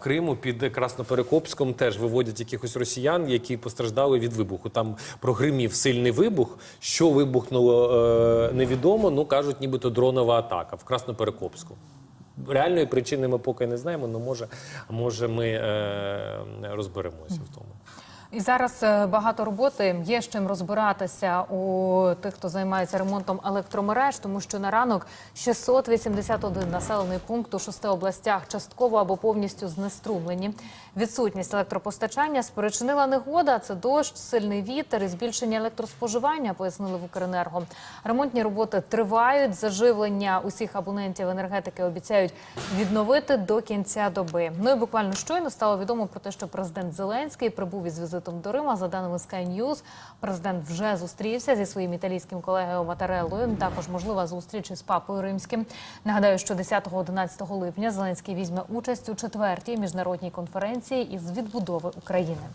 Криму під Красноперекопськом теж виводять якихось росіян, які постраждали від вибуху. Там прогримів сильний вибух. Що вибухнуло е, невідомо. Ну кажуть, нібито дронова атака в Красноперекопську. Реальної причини ми поки не знаємо, але може, може ми е, розберемося в тому. І зараз е, багато роботи є з чим розбиратися у тих, хто займається ремонтом електромереж, тому що на ранок 681 населений пункт у шести областях частково або повністю знеструмлені. Відсутність електропостачання спричинила негода. Це дощ, сильний вітер і збільшення електроспоживання. Пояснили в Укренерго. Ремонтні роботи тривають. Заживлення усіх абонентів енергетики обіцяють відновити до кінця доби. Ну і буквально щойно стало відомо про те, що президент Зеленський прибув із візитом до Рима. За даними Sky News, президент вже зустрівся зі своїм італійським колегою Матареллою. Також можлива зустріч із папою римським. Нагадаю, що 10-11 липня Зеленський візьме участь у четвертій міжнародній конференції із відбудови України.